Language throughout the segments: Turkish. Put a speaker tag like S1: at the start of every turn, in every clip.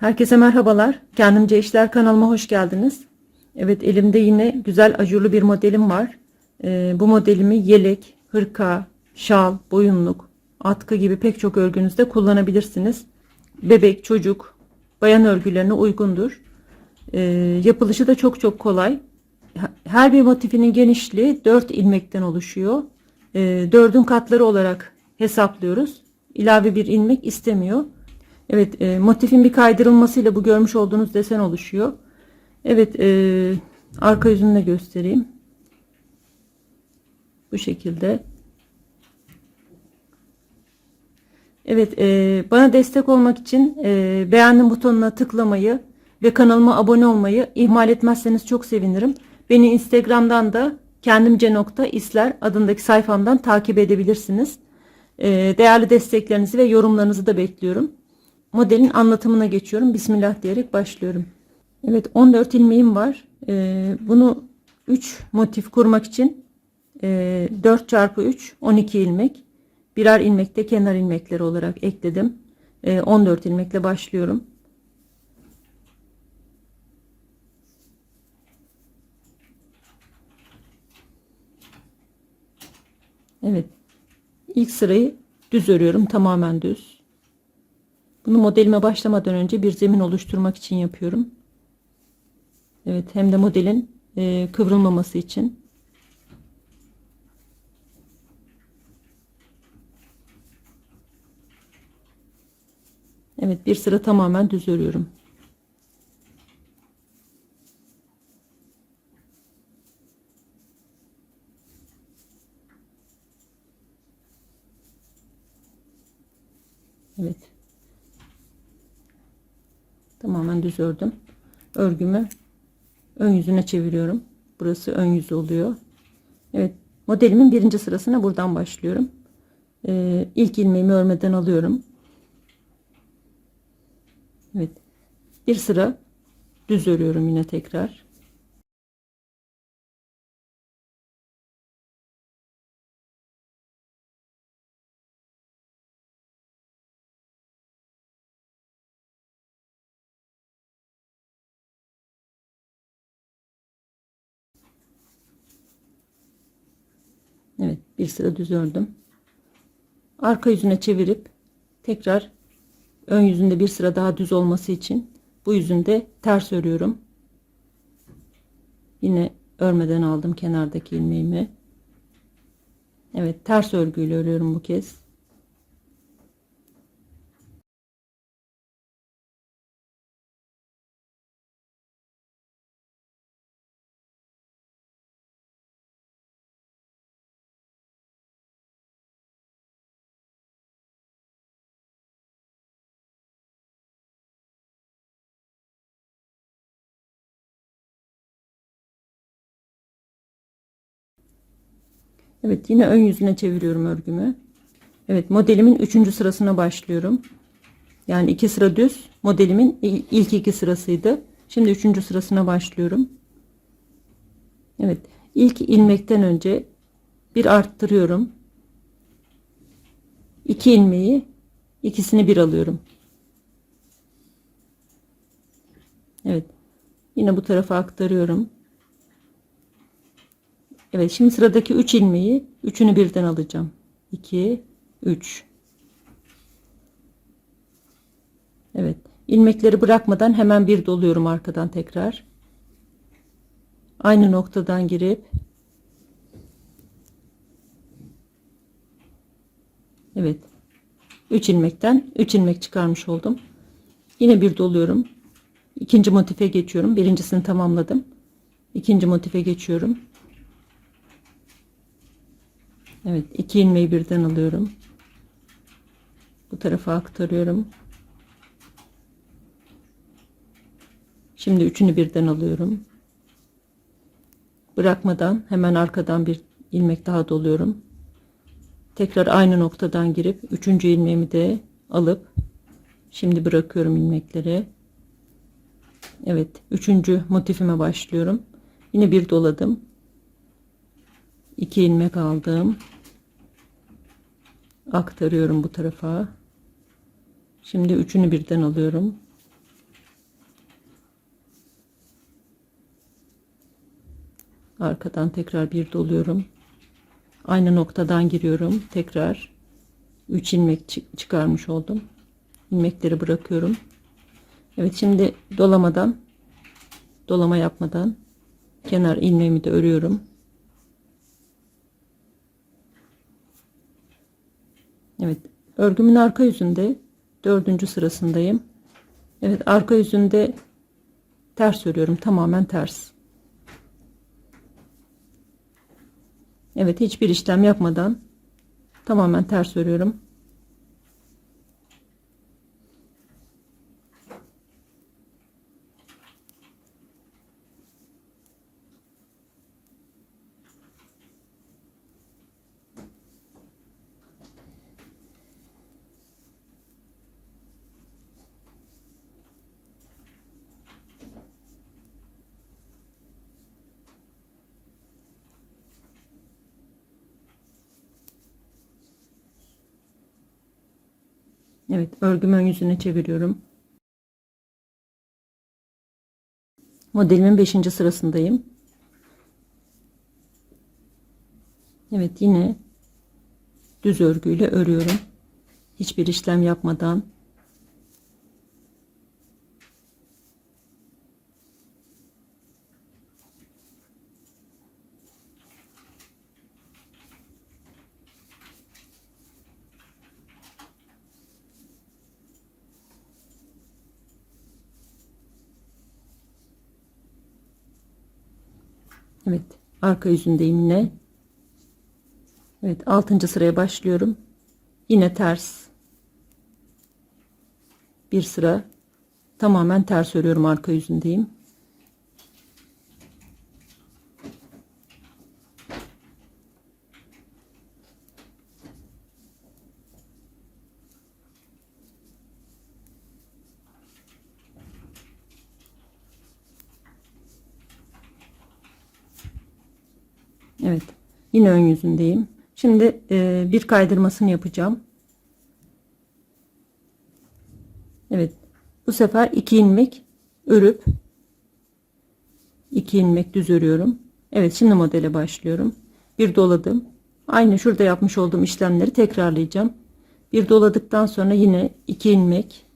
S1: Herkese merhabalar. Kendimce İşler kanalıma hoş geldiniz. Evet elimde yine güzel ajurlu bir modelim var. Ee, bu modelimi yelek, hırka, şal, boyunluk, atkı gibi pek çok örgünüzde kullanabilirsiniz. Bebek, çocuk, bayan örgülerine uygundur. Ee, yapılışı da çok çok kolay. Her bir motifinin genişliği 4 ilmekten oluşuyor. Ee, 4'ün katları olarak hesaplıyoruz. İlave bir ilmek istemiyor. Evet e, motifin bir kaydırılmasıyla bu görmüş olduğunuz desen oluşuyor. Evet e, arka yüzünü de göstereyim. Bu şekilde. Evet e, bana destek olmak için e, beğendim butonuna tıklamayı ve kanalıma abone olmayı ihmal etmezseniz çok sevinirim. Beni Instagram'dan da kendimce nokta isler adındaki sayfamdan takip edebilirsiniz. E, değerli desteklerinizi ve yorumlarınızı da bekliyorum. Modelin anlatımına geçiyorum. Bismillah diyerek başlıyorum. Evet 14 ilmeğim var. Ee, bunu 3 motif kurmak için e, 4 çarpı 3 12 ilmek. Birer ilmek de kenar ilmekleri olarak ekledim. E, 14 ilmekle başlıyorum. Evet. İlk sırayı düz örüyorum. Tamamen düz. Bunu modelime başlamadan önce bir zemin oluşturmak için yapıyorum. Evet hem de modelin e, kıvrılmaması için. Evet bir sıra tamamen düz örüyorum. Evet. Tamamen düz ördüm. Örgümü ön yüzüne çeviriyorum. Burası ön yüzü oluyor. Evet. Modelimin birinci sırasına buradan başlıyorum. Ee, ilk ilmeğimi örmeden alıyorum. Evet. Bir sıra düz örüyorum yine tekrar. Evet bir sıra düz ördüm. Arka yüzüne çevirip tekrar ön yüzünde bir sıra daha düz olması için bu yüzünde ters örüyorum. Yine örmeden aldım kenardaki ilmeğimi. Evet ters örgüyle örüyorum bu kez. Evet yine ön yüzüne çeviriyorum örgümü. Evet modelimin üçüncü sırasına başlıyorum. Yani iki sıra düz modelimin ilk iki sırasıydı. Şimdi üçüncü sırasına başlıyorum. Evet ilk ilmekten önce bir arttırıyorum. İki ilmeği ikisini bir alıyorum. Evet yine bu tarafa aktarıyorum. Evet şimdi sıradaki 3 ilmeği üçünü birden alacağım. 2 3 Evet ilmekleri bırakmadan hemen bir doluyorum arkadan tekrar. Aynı noktadan girip Evet 3 ilmekten 3 ilmek çıkarmış oldum. Yine bir doluyorum. İkinci motife geçiyorum. Birincisini tamamladım. İkinci motife geçiyorum. Evet iki ilmeği birden alıyorum. Bu tarafa aktarıyorum. Şimdi üçünü birden alıyorum. Bırakmadan hemen arkadan bir ilmek daha doluyorum. Tekrar aynı noktadan girip üçüncü ilmeğimi de alıp şimdi bırakıyorum ilmekleri. Evet üçüncü motifime başlıyorum. Yine bir doladım. 2 ilmek aldım. Aktarıyorum bu tarafa. Şimdi üçünü birden alıyorum. Arkadan tekrar bir doluyorum. Aynı noktadan giriyorum. Tekrar 3 ilmek çıkarmış oldum. İlmekleri bırakıyorum. Evet şimdi dolamadan dolama yapmadan kenar ilmeğimi de örüyorum. Evet örgümün arka yüzünde dördüncü sırasındayım. Evet arka yüzünde ters örüyorum tamamen ters. Evet hiçbir işlem yapmadan tamamen ters örüyorum. Evet örgümü ön yüzüne çeviriyorum. Modelimin 5. sırasındayım. Evet yine düz örgüyle örüyorum. Hiçbir işlem yapmadan Evet arka yüzündeyim yine. Evet 6. sıraya başlıyorum. Yine ters. Bir sıra tamamen ters örüyorum arka yüzündeyim. Evet. Yine ön yüzündeyim. Şimdi e, bir kaydırmasını yapacağım. Evet. Bu sefer iki ilmek örüp iki ilmek düz örüyorum. Evet şimdi modele başlıyorum. Bir doladım. Aynı şurada yapmış olduğum işlemleri tekrarlayacağım. Bir doladıktan sonra yine iki ilmek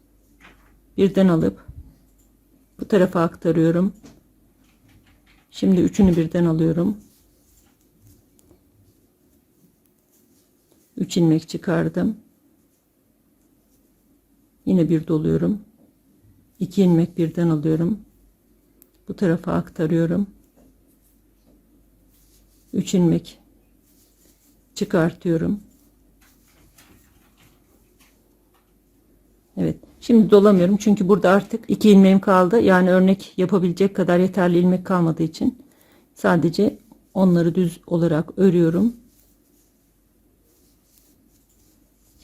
S1: birden alıp bu tarafa aktarıyorum. Şimdi üçünü birden alıyorum. 3 ilmek çıkardım. Yine bir doluyorum. 2 ilmek birden alıyorum. Bu tarafa aktarıyorum. 3 ilmek çıkartıyorum. Evet. Şimdi dolamıyorum çünkü burada artık 2 ilmeğim kaldı. Yani örnek yapabilecek kadar yeterli ilmek kalmadığı için sadece onları düz olarak örüyorum.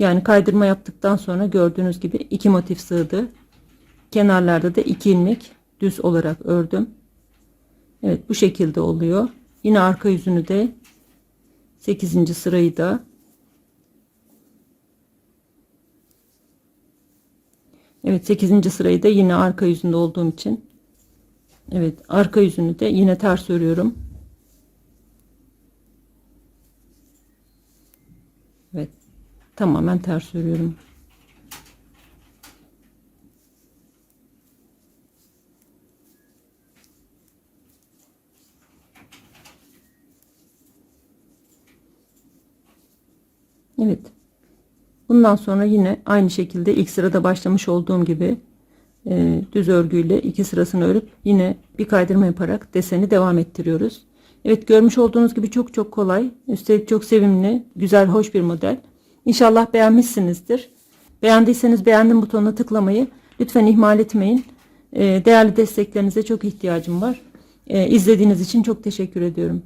S1: Yani kaydırma yaptıktan sonra gördüğünüz gibi iki motif sığdı. Kenarlarda da iki ilmek düz olarak ördüm. Evet bu şekilde oluyor. Yine arka yüzünü de 8. sırayı da Evet 8. sırayı da yine arka yüzünde olduğum için Evet arka yüzünü de yine ters örüyorum. Evet tamamen ters örüyorum. Evet. Bundan sonra yine aynı şekilde ilk sırada başlamış olduğum gibi e, düz örgüyle iki sırasını örüp yine bir kaydırma yaparak deseni devam ettiriyoruz. Evet görmüş olduğunuz gibi çok çok kolay. Üstelik çok sevimli, güzel, hoş bir model. İnşallah beğenmişsinizdir. Beğendiyseniz beğendim butonuna tıklamayı lütfen ihmal etmeyin. E, değerli desteklerinize çok ihtiyacım var. E, izlediğiniz için çok teşekkür ediyorum.